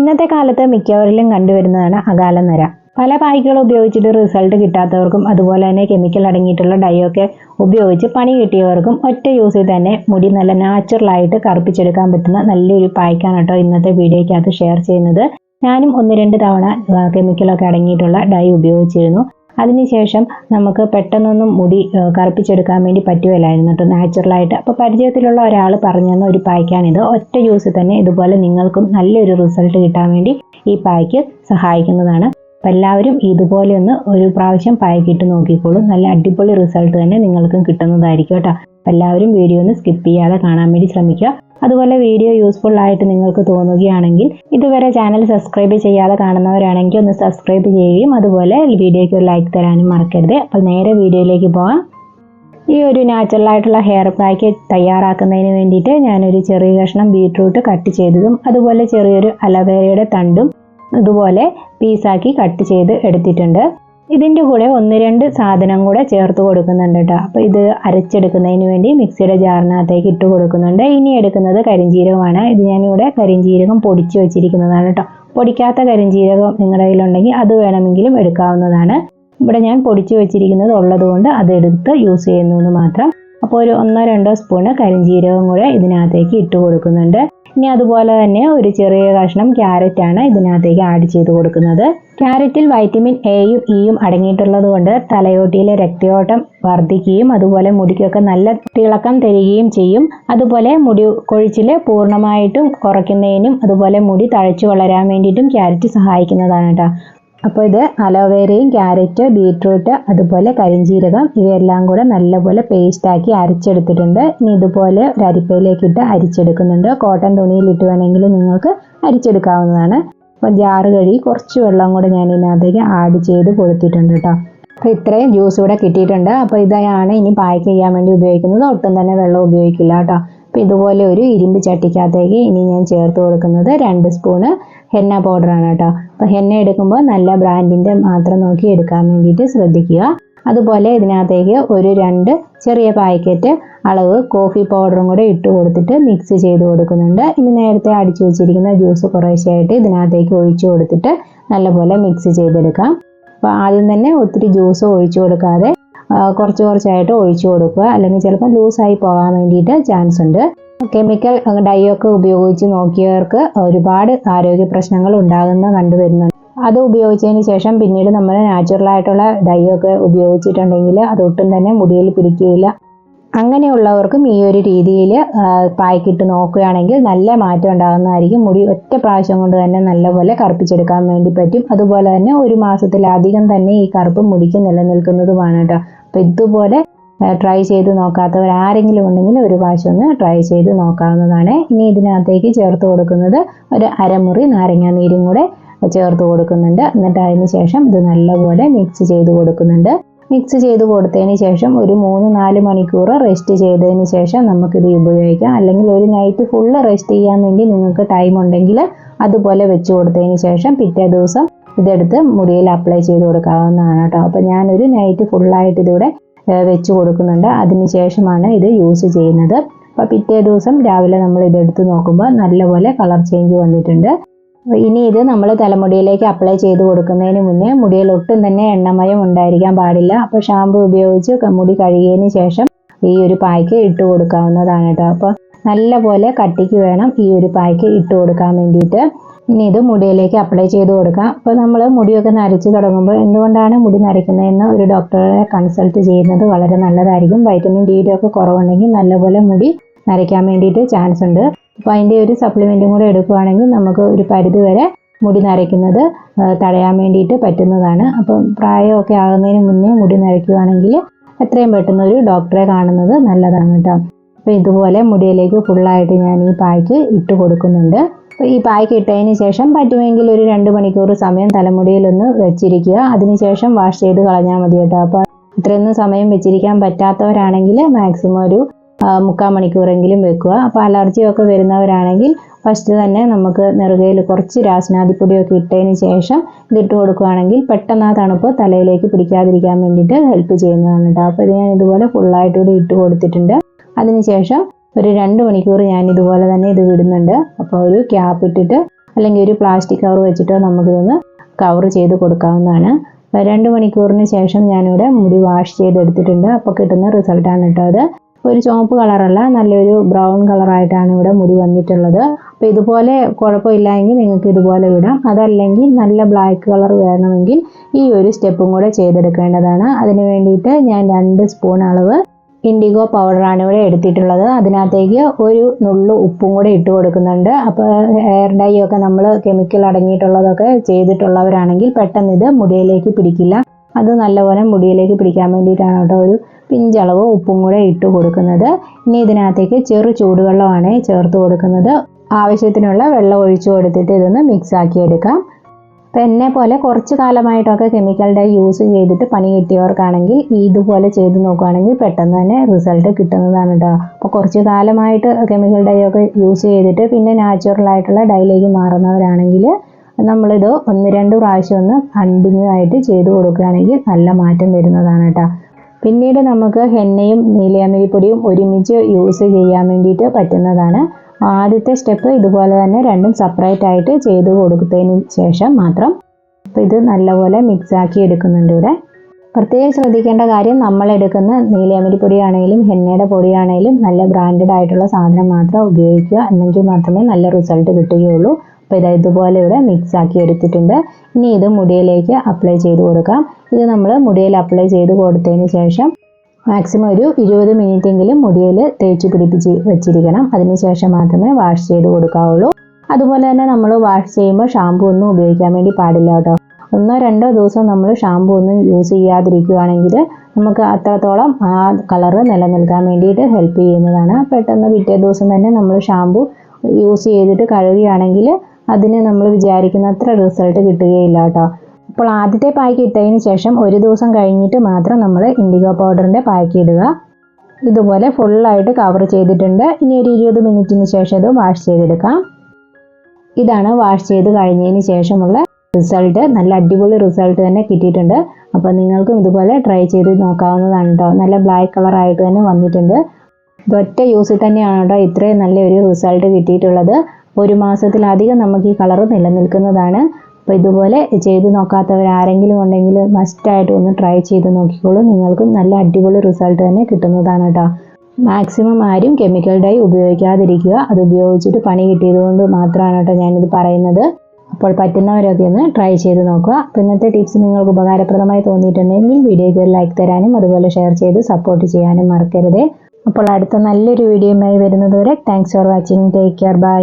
ഇന്നത്തെ കാലത്ത് മിക്കവരിലും കണ്ടുവരുന്നതാണ് അകാല നര പല പായ്ക്കൾ ഉപയോഗിച്ചിട്ട് റിസൾട്ട് കിട്ടാത്തവർക്കും അതുപോലെ തന്നെ കെമിക്കൽ അടങ്ങിയിട്ടുള്ള ഡൈ ഒക്കെ ഉപയോഗിച്ച് പണി കിട്ടിയവർക്കും ഒറ്റ യൂസിൽ തന്നെ മുടി നല്ല നാച്ചുറലായിട്ട് കറുപ്പിച്ചെടുക്കാൻ പറ്റുന്ന നല്ലൊരു പായ്ക്കാണ് കേട്ടോ ഇന്നത്തെ വീഡിയോയ്ക്കകത്ത് ഷെയർ ചെയ്യുന്നത്. ഞാനും ഒന്ന് രണ്ട് തവണ കെമിക്കലൊക്കെ അടങ്ങിയിട്ടുള്ള ഡൈ ഉപയോഗിച്ചിരുന്നു. അതിനുശേഷം നമുക്ക് പെട്ടെന്നൊന്നും മുടി കറുപ്പിച്ചെടുക്കാൻ വേണ്ടി പറ്റുകയില്ലായിരുന്നു കേട്ടോ നാച്ചുറലായിട്ട്. അപ്പോൾ പരിചയത്തിലുള്ള ഒരാൾ പറഞ്ഞു തന്ന ഒരു പായ്ക്കാണിത്. ഒറ്റ യൂസ് തന്നെ ഇതുപോലെ നിങ്ങൾക്കും നല്ലൊരു റിസൾട്ട് കിട്ടാൻ വേണ്ടി ഈ പായ്ക്ക് സഹായിക്കുന്നതാണ്. അപ്പം എല്ലാവരും ഇതുപോലെ ഒന്ന് ഒരു പ്രാവശ്യം പായ്ക്കിട്ട് നോക്കിക്കോളൂ. നല്ല അടിപൊളി റിസൾട്ട് തന്നെ നിങ്ങൾക്കും കിട്ടുന്നതായിരിക്കും കേട്ടോ. എല്ലാവരും വീഡിയോ ഒന്ന് സ്കിപ്പ് ചെയ്യാതെ കാണാൻ വേണ്ടി ശ്രമിക്കുക. അതുപോലെ വീഡിയോ യൂസ്ഫുൾ ആയിട്ട് നിങ്ങൾക്ക് തോന്നുകയാണെങ്കിൽ ഇതുവരെ ചാനൽ സബ്സ്ക്രൈബ് ചെയ്യാതെ കാണുന്നവരാണെങ്കിൽ ഒന്ന് സബ്സ്ക്രൈബ് ചെയ്യുകയും അതുപോലെ വീഡിയോയ്ക്ക് ഒരു ലൈക്ക് തരാനും മറക്കരുത്. അപ്പോൾ നേരെ വീഡിയോയിലേക്ക് പോകാം ഈ ഒരു നാച്ചുറൽ ആയിട്ടുള്ള ഹെയർ പാക്ക് തയ്യാറാക്കുന്നതിന് വേണ്ടിയിട്ട് ഞാനൊരു ചെറിയ കഷ്ണം ബീട്രൂട്ട് കട്ട് ചെയ്തതും അതുപോലെ ചെറിയൊരു അലവേരയുടെ തണ്ടും ഇതുപോലെ പീസാക്കി കട്ട് ചെയ്ത് എടുത്തിട്ടുണ്ട്. ഇതിന്റെ കൂടെ ഒന്ന് രണ്ട് സാധനം കൂടെ ചേർത്ത് കൊടുക്കുന്നുണ്ട് കേട്ടോ. അപ്പോൾ ഇത് അരച്ചെടുക്കുന്നതിന് വേണ്ടി മിക്സിയുടെ ജാറിനകത്തേക്ക് ഇട്ട് കൊടുക്കുന്നുണ്ട്. ഇനി എടുക്കുന്നത് കരിഞ്ജീരകമാണ് ഇത് ഞാനിവിടെ കരിഞ്ജീരകം പൊടിച്ച് വെച്ചിരിക്കുന്നതാണ് കേട്ടോ. പൊടിക്കാത്ത കരിഞ്ജീരകം നിങ്ങളുടെ കയ്യിലുണ്ടെങ്കിൽ അത് വേണമെങ്കിലും എടുക്കാവുന്നതാണ്. ഇവിടെ ഞാൻ പൊടിച്ച് വെച്ചിരിക്കുന്നത് ഉള്ളതുകൊണ്ട് അതെടുത്ത് യൂസ് ചെയ്യുന്നു എന്ന് മാത്രം. അപ്പോൾ ഒരു ഒന്നോ രണ്ടോ സ്പൂണ് കരിഞ്ജീരകം കൂടെ ഇതിനകത്തേക്ക് ഇട്ട് കൊടുക്കുന്നുണ്ട്. ഇനി അതുപോലെ തന്നെ ഒരു ചെറിയ കഷ്ണം ക്യാരറ്റ് ആണ് ഇതിനകത്തേക്ക് ആഡ് ചെയ്ത് കൊടുക്കുന്നത്. ക്യാരറ്റിൽ വൈറ്റമിൻ എയും ഇയും അടങ്ങിയിട്ടുള്ളത് കൊണ്ട് തലയോട്ടിയിലെ രക്തയോട്ടം വർദ്ധിക്കുകയും അതുപോലെ മുടിക്കൊക്കെ നല്ല തിളക്കം തരികയും ചെയ്യും. അതുപോലെ മുടി കൊഴിച്ചിൽ പൂർണമായിട്ടും കുറയ്ക്കുന്നതിനും അതുപോലെ മുടി തഴച്ചു വളരാൻ വേണ്ടിയിട്ടും ക്യാരറ്റ് സഹായിക്കുന്നതാണ് കേട്ടോ അപ്പോൾ ഇത് അലോവേരയും ക്യാരറ്റ് ബീട്രൂട്ട് അതുപോലെ കരിഞ്ജീരകം ഇവയെല്ലാം കൂടെ നല്ലപോലെ പേസ്റ്റാക്കി അരച്ചെടുത്തിട്ടുണ്ട്. ഇനി ഇതുപോലെ ഒരു അരിപ്പയിലേക്കിട്ട് അരിച്ചെടുക്കുന്നുണ്ട്. കോട്ടൺ തുണിയിലിട്ട് വേണമെങ്കിൽ നിങ്ങൾക്ക് അരിച്ചെടുക്കാവുന്നതാണ്. അപ്പോൾ ജാറ് കഴുകി കുറച്ച് വെള്ളം കൂടെ ഞാൻ ഇതിനകത്തേക്ക് ആഡ് ചെയ്ത് കൊടുത്തിട്ടുണ്ട് കേട്ടോ. അപ്പോൾ ഇത്രയും ജ്യൂസ് ഇവിടെ കിട്ടിയിട്ടുണ്ട്. അപ്പോൾ ഇതാണ് ഇനി പാക്ക് ചെയ്യാൻ വേണ്ടി ഉപയോഗിക്കുന്നത്. ഒട്ടും തന്നെ വെള്ളം ഉപയോഗിക്കില്ല കേട്ടോ. അപ്പോൾ ഇതുപോലെ ഒരു ഇരുമ്പ് ചട്ടിക്കകത്തേക്ക് ഇനി ഞാൻ ചേർത്ത് കൊടുക്കുന്നത് രണ്ട് സ്പൂണ് ഹെന്ന പൗഡറാണ് കേട്ടോ. അപ്പോൾ ഹെന്ന എടുക്കുമ്പോൾ നല്ല ബ്രാൻഡിന്റെ മാത്രം നോക്കി എടുക്കാൻ വേണ്ടിയിട്ട് ശ്രദ്ധിക്കുക. അതുപോലെ ഇതിനകത്തേക്ക് ഒരു രണ്ട് ചെറിയ പാക്കറ്റ് അളവ് കോഫി പൗഡറും കൂടെ ഇട്ട് കൊടുത്തിട്ട് മിക്സ് ചെയ്ത് കൊടുക്കുന്നുണ്ട്. ഇനി നേരത്തെ അടിച്ചു വെച്ചിരിക്കുന്ന ജ്യൂസ് കുറേശ്ശായിട്ട് ഇതിനകത്തേക്ക് ഒഴിച്ചു കൊടുത്തിട്ട് നല്ലപോലെ മിക്സ് ചെയ്തെടുക്കാം. അപ്പോൾ ആദ്യം തന്നെ ഒത്തിരി ജ്യൂസ് ഒഴിച്ചു കൊടുക്കാതെ കുറച്ച് കുറച്ചായിട്ട് ഒഴിച്ചു കൊടുക്കുക. അല്ലെങ്കിൽ ചിലപ്പോൾ ലൂസായി പോകാൻ വേണ്ടിയിട്ട് ചാൻസ് ഉണ്ട്. കെമിക്കൽ ഡൈയൊക്കെ ഉപയോഗിച്ച് നോക്കിയവർക്ക് ഒരുപാട് ആരോഗ്യ പ്രശ്നങ്ങൾ ഉണ്ടാകുന്ന കണ്ടുവരുന്നുണ്ട് അത് ഉപയോഗിച്ചതിന് ശേഷം പിന്നീട് നമ്മൾ നാച്ചുറൽ ആയിട്ടുള്ള ഡൈ ഒക്കെ ഉപയോഗിച്ചിട്ടുണ്ടെങ്കിൽ അതൊട്ടും തന്നെ മുടിയിൽ പിടിക്കുകയില്ല. അങ്ങനെയുള്ളവർക്കും ഈ ഒരു രീതിയിൽ പായ്ക്കിട്ട് നോക്കുകയാണെങ്കിൽ നല്ല മാറ്റം ഉണ്ടാകുന്നതായിരിക്കും. മുടി ഒറ്റ പ്രാവശ്യം കൊണ്ട് തന്നെ നല്ലപോലെ കറുപ്പിച്ചെടുക്കാൻ വേണ്ടി പറ്റും. അതുപോലെ തന്നെ ഒരു മാസത്തിലധികം തന്നെ ഈ കറുപ്പ് മുടിക്ക് നിലനിൽക്കുന്നതുമാണ് കേട്ടോ. അപ്പോൾ ഇതുപോലെ ട്രൈ ചെയ്ത് നോക്കാത്തവർ ആരെങ്കിലും ഉണ്ടെങ്കിൽ ഒരു പ്രാവശ്യം ഒന്ന് ട്രൈ ചെയ്ത് നോക്കാവുന്നതാണ്. ഇനി ഇതിനകത്തേക്ക് ചേർത്ത് കൊടുക്കുന്നത് ഒരു അരമുറി നാരങ്ങാ നീരും കൂടെ ചേർത്ത് കൊടുക്കുന്നുണ്ട്. എന്നിട്ട് അതിന് ശേഷം ഇത് നല്ലപോലെ മിക്സ് ചെയ്ത് കൊടുക്കുന്നുണ്ട്. മിക്സ് ചെയ്ത് കൊടുത്തതിന് ശേഷം ഒരു മൂന്ന് നാല് മണിക്കൂർ റെസ്റ്റ് ചെയ്തതിന് ശേഷം നമുക്കിത് ഉപയോഗിക്കാം. അല്ലെങ്കിൽ ഒരു നൈറ്റ് ഫുള്ള് റെസ്റ്റ് ചെയ്യാൻ വേണ്ടി നിങ്ങൾക്ക് ടൈം ഉണ്ടെങ്കിൽ അതുപോലെ വെച്ച് കൊടുത്തതിന് ശേഷം പിറ്റേ ദിവസം ഇതെടുത്ത് മുടിയിൽ അപ്ലൈ ചെയ്ത് കൊടുക്കാവുന്നതാണ് കേട്ടോ. അപ്പോൾ ഞാനൊരു നൈറ്റ് ഫുള്ളായിട്ട് ഇതിവിടെ വെച്ച് കൊടുക്കുന്നുണ്ട്. അതിന് ശേഷമാണ് ഇത് യൂസ് ചെയ്യുന്നത്. അപ്പോൾ പിറ്റേ ദിവസം രാവിലെ നമ്മൾ ഇതെടുത്ത് നോക്കുമ്പോൾ നല്ലപോലെ കളർ ചേഞ്ച് വന്നിട്ടുണ്ട്. ഇനി ഇത് നമ്മൾ തലമുടിയിലേക്ക് അപ്ലൈ ചെയ്ത് കൊടുക്കുന്നതിന് മുന്നേ മുടിയിൽ ഒട്ടും തന്നെ എണ്ണമയം ഉണ്ടായിരിക്കാൻ പാടില്ല. അപ്പോൾ ഷാമ്പു ഉപയോഗിച്ച് മുടി കഴുകിയതിന് ശേഷം ഈ ഒരു പായ്ക്ക് ഇട്ട് കൊടുക്കാവുന്നതാണ് കേട്ടോ. അപ്പോൾ നല്ലപോലെ കട്ടിക്ക് വേണം ഈ ഒരു പായ്ക്ക് ഇട്ട് കൊടുക്കാൻ വേണ്ടിയിട്ട്. ഇനി ഇത് മുടിയിലേക്ക് അപ്ലൈ ചെയ്ത് കൊടുക്കാം. അപ്പോൾ നമ്മൾ മുടിയൊക്കെ നരച്ച് തുടങ്ങുമ്പോൾ എന്തുകൊണ്ടാണ് മുടി നരയ്ക്കുന്നതെന്ന് ഒരു ഡോക്ടറെ കൺസൾട്ട് ചെയ്യുന്നത് വളരെ നല്ലതായിരിക്കും. വൈറ്റമിൻ ഡിയുടെ ഒക്കെ കുറവുണ്ടെങ്കിൽ നല്ലപോലെ മുടി നരയ്ക്കാൻ വേണ്ടിയിട്ട് ചാൻസ് ഉണ്ട്. അപ്പോൾ അതിന്റെ ഒരു സപ്ലിമെന്റും കൂടെ എടുക്കുകയാണെങ്കിൽ നമുക്ക് ഒരു പരിധി വരെ മുടി നരയ്ക്കുന്നത് തടയാൻ വേണ്ടിയിട്ട് പറ്റുന്നതാണ്. അപ്പം പ്രായമൊക്കെ ആകുന്നതിന് മുന്നേ മുടി നരയ്ക്കുകയാണെങ്കിൽ എത്രയും പെട്ടെന്ന് ഒരു ഡോക്ടറെ കാണുന്നത് നല്ലതാണ് കേട്ടോ. അപ്പോൾ ഇതുപോലെ മുടിയിലേക്ക് ഫുള്ളായിട്ട് ഞാൻ ഈ പായ്ക്ക് ഇട്ട് കൊടുക്കുന്നുണ്ട്. അപ്പോൾ ഈ പായ്ക്ക് ഇട്ടതിന് ശേഷം പറ്റുമെങ്കിൽ ഒരു രണ്ട് മണിക്കൂർ സമയം തലമുടിയിലൊന്ന് വെച്ചിരിക്കുക. അതിനുശേഷം വാഷ് ചെയ്ത് കളഞ്ഞാൽ മതി കേട്ടോ. അപ്പോൾ ഇത്രയൊന്നും സമയം വെച്ചിരിക്കാൻ പറ്റാത്തവരാണെങ്കിൽ മാക്സിമം ഒരു മുക്കാൽ മണിക്കൂറെങ്കിലും വെക്കുക. അപ്പോൾ അലർജിയൊക്കെ വരുന്നവരാണെങ്കിൽ ഫസ്റ്റ് തന്നെ നമുക്ക് നെറുകയിൽ കുറച്ച് രാസനാദിപ്പൊടിയൊക്കെ ഇട്ടതിന് ശേഷം ഇതിട്ട് കൊടുക്കുകയാണെങ്കിൽ പെട്ടെന്ന് ആ തണുപ്പ് തലയിലേക്ക് പിടിക്കാതിരിക്കാൻ വേണ്ടിയിട്ട് ഹെൽപ്പ് ചെയ്യുന്നതാണ് കേട്ടോ. അപ്പോൾ ഇത് ഞാൻ ഇതുപോലെ ഫുള്ളായിട്ട് ഇട്ട് കൊടുത്തിട്ടുണ്ട്. അതിനുശേഷം ഒരു രണ്ട് മണിക്കൂർ ഞാൻ ഇതുപോലെ തന്നെ ഇത് വിടുന്നുണ്ട്. അപ്പോൾ ഒരു ക്യാപ്പ് ഇട്ടിട്ട് അല്ലെങ്കിൽ ഒരു പ്ലാസ്റ്റിക് കവർ വെച്ചിട്ടോ നമുക്കിതൊന്ന് കവർ ചെയ്ത് കൊടുക്കാവുന്നതാണ്. രണ്ട് മണിക്കൂറിന് ശേഷം ഞാനിവിടെ മുടി വാഷ് ചെയ്തെടുത്തിട്ടുണ്ട്. അപ്പോൾ കിട്ടുന്ന റിസൾട്ടാണ് കേട്ടോ അത്. ഒരു ചുവപ്പ് കളറല്ല നല്ലൊരു ബ്രൗൺ കളറായിട്ടാണ് ഇവിടെ മുടി വന്നിട്ടുള്ളത്. അപ്പോൾ ഇതുപോലെ കുഴപ്പമില്ലായെങ്കിൽ നിങ്ങൾക്ക് ഇതുപോലെ വിടാം. അതല്ലെങ്കിൽ നല്ല ബ്ലാക്ക് കളർ വേണമെങ്കിൽ ഈ ഒരു സ്റ്റെപ്പും കൂടെ ചെയ്തെടുക്കേണ്ടതാണ്. അതിന് വേണ്ടിയിട്ട് ഞാൻ രണ്ട് സ്പൂൺ അളവ് ഇൻഡിഗോ പൗഡറാണ് ഇവിടെ എടുത്തിട്ടുള്ളത്. അതിനകത്തേക്ക് ഒരു നുള്ളു ഉപ്പും കൂടെ ഇട്ട് കൊടുക്കുന്നുണ്ട്. അപ്പോൾ ഹെയർ ഡൈ ഒക്കെ നമ്മൾ കെമിക്കൽ അടങ്ങിയിട്ടുള്ളതൊക്കെ ചെയ്തിട്ടുള്ളവരാണെങ്കിൽ പെട്ടെന്ന് ഇത് മുടിയിലേക്ക് പിടിക്കില്ല. അത് നല്ലപോലെ മുടിയിലേക്ക് പിടിക്കാൻ വേണ്ടിയിട്ടാണ് കേട്ടോ ഒരു പിഞ്ചളവ് ഉപ്പും കൂടെ ഇട്ട് കൊടുക്കുന്നത്. ഇനി ഇതിനകത്തേക്ക് ചെറു ചൂടുവെള്ളമാണ് ചേർത്ത് കൊടുക്കുന്നത്. ആവശ്യത്തിനുള്ള വെള്ളം ഒഴിച്ചു കൊടുത്തിട്ട് ഇതൊന്ന് മിക്സ് ആക്കി എടുക്കാം. അപ്പം എന്നെ പോലെ കുറച്ച് കാലമായിട്ടൊക്കെ കെമിക്കലിന്റെ യൂസ് ചെയ്തിട്ട് പണി കിട്ടിയവർക്കാണെങ്കിൽ ഇതുപോലെ ചെയ്ത് നോക്കുകയാണെങ്കിൽ പെട്ടെന്ന് തന്നെ റിസൾട്ട് കിട്ടുന്നതാണ് കേട്ടോ അപ്പോൾ കുറച്ച് കാലമായിട്ട് കെമിക്കൽ ഡൈ ഒക്കെ യൂസ് ചെയ്തിട്ട് പിന്നെ നാച്ചുറലായിട്ടുള്ള ഡൈയിലേക്ക് മാറുന്നവരാണെങ്കിൽ നമ്മളിത് ഒന്ന് രണ്ട് പ്രാവശ്യം ഒന്ന് കണ്ടിന്യൂ ആയിട്ട് ചെയ്ത് കൊടുക്കുകയാണെങ്കിൽ നല്ല മാറ്റം വരുന്നതാണ് കേട്ടോ പിന്നീട് നമുക്ക് ഹെന്നയും നീലയാമിരിപ്പൊടിയും ഒരുമിച്ച് യൂസ് ചെയ്യാൻ വേണ്ടിയിട്ട് പറ്റുന്നതാണ്. ആദ്യത്തെ സ്റ്റെപ്പ് ഇതുപോലെ തന്നെ രണ്ടും സെപ്പറേറ്റ് ആയിട്ട് ചെയ്ത് കൊടുത്തതിന് ശേഷം മാത്രം അപ്പോൾ ഇത് നല്ലപോലെ മിക്സാക്കി എടുക്കുന്നുണ്ട് ഇവിടെ. പ്രത്യേകം ശ്രദ്ധിക്കേണ്ട കാര്യം നമ്മൾ എടുക്കുന്ന നീലയമരി പൊടിയാണെങ്കിലും ഹെന്നയുടെ പൊടിയാണെങ്കിലും നല്ല ബ്രാൻഡഡ് ആയിട്ടുള്ള സാധനം മാത്രം ഉപയോഗിക്കുക. എന്നെങ്കിൽ മാത്രമേ നല്ല റിസൾട്ട് കിട്ടുകയുള്ളൂ. അപ്പോൾ ഇത് ഇതുപോലെ ഇവിടെ മിക്സ് ആക്കി എടുത്തിട്ടുണ്ട്. ഇനി ഇത് മുടിയിലേക്ക് അപ്ലൈ ചെയ്ത് കൊടുക്കാം. ഇത് നമ്മൾ മുടിയിൽ അപ്ലൈ ചെയ്ത് കൊടുത്തതിന് ശേഷം മാക്സിമം ഒരു ഇരുപത് എങ്കിലും മുടിയിൽ തേച്ച് പിടിപ്പിച്ച് വെച്ചിരിക്കണം. അതിനുശേഷം മാത്രമേ വാഷ് ചെയ്ത് കൊടുക്കാവുള്ളൂ. അതുപോലെ തന്നെ നമ്മൾ വാഷ് ചെയ്യുമ്പോൾ ഷാമ്പു ഒന്നും ഉപയോഗിക്കാൻ വേണ്ടി പാടില്ല കേട്ടോ. ഒന്നോ രണ്ടോ ദിവസം നമ്മൾ ഷാമ്പു ഒന്നും യൂസ് ചെയ്യാതിരിക്കുകയാണെങ്കിൽ നമുക്ക് അത്രത്തോളം ആ കളറ് നിലനിൽക്കാൻ വേണ്ടിയിട്ട് ഹെൽപ്പ് ചെയ്യുന്നതാണ്. പെട്ടെന്ന് പിറ്റേ ദിവസം തന്നെ നമ്മൾ ഷാമ്പു യൂസ് ചെയ്തിട്ട് കഴുകുകയാണെങ്കിൽ അതിന് നമ്മൾ വിചാരിക്കുന്ന അത്ര റിസൾട്ട് കിട്ടുകയില്ല കേട്ടോ. അപ്പോൾ ആദ്യത്തെ പായ്ക്ക് ഇട്ടതിന് ശേഷം ഒരു ദിവസം കഴിഞ്ഞിട്ട് മാത്രം നമ്മൾ ഇൻഡിഗോ പൗഡറിന്റെ പായ്ക്ക് ഇടുക. ഇതുപോലെ ഫുള്ളായിട്ട് കവർ ചെയ്തിട്ടുണ്ട്. ഇനി ഒരു ഇരുപത് മിനിറ്റിന് ശേഷം ഇത് വാഷ് ചെയ്തെടുക്കാം. ഇതാണ് വാഷ് ചെയ്ത് കഴിഞ്ഞതിന് ശേഷമുള്ള റിസൾട്ട് നല്ല അടിപൊളി റിസൾട്ട് തന്നെ കിട്ടിയിട്ടുണ്ട്. അപ്പോൾ നിങ്ങൾക്കും ഇതുപോലെ ട്രൈ ചെയ്ത് നോക്കാവുന്നതാണ് കേട്ടോ നല്ല ബ്ലാക്ക് കളറായിട്ട് തന്നെ വന്നിട്ടുണ്ട്. ഒറ്റ യൂസിൽ തന്നെയാണ് കേട്ടോ ഇത്രയും നല്ലൊരു റിസൾട്ട് കിട്ടിയിട്ടുള്ളത്. ഒരു മാസത്തിലധികം നമുക്ക് ഈ കളർ നിലനിൽക്കുന്നതാണ്. അപ്പോൾ ഇതുപോലെ ചെയ്ത് നോക്കാത്തവർ ആരെങ്കിലും ഉണ്ടെങ്കിൽ മസ്റ്റായിട്ട് ഒന്ന് ട്രൈ ചെയ്ത് നോക്കിക്കോളൂ. നിങ്ങൾക്കും നല്ല അടിപൊളി റിസൾട്ട് തന്നെ കിട്ടുന്നതാണ് കേട്ടോ മാക്സിമം ആരും കെമിക്കൽ ഡൈ ഉപയോഗിക്കാതിരിക്കുക. അത് ഉപയോഗിച്ചിട്ട് പണി കിട്ടിയതുകൊണ്ട് മാത്രമാണ് കേട്ടോ ഞാനിത് പറയുന്നത്. അപ്പോൾ പറ്റുന്നവരൊക്കെ ഒന്ന് ട്രൈ ചെയ്ത് നോക്കുക. അപ്പോൾ ഇന്നത്തെ ടിപ്സ് നിങ്ങൾക്ക് ഉപകാരപ്രദമായി തോന്നിയിട്ടുണ്ടെങ്കിൽ വീഡിയോയ്ക്ക് ഒരു ലൈക്ക് തരാനും അതുപോലെ ഷെയർ ചെയ്ത് സപ്പോർട്ട് ചെയ്യാനും മറക്കരുത്. അപ്പോൾ അടുത്ത നല്ലൊരു വീഡിയോയുമായി വരുന്നതുവരെ thanks for watching take care bye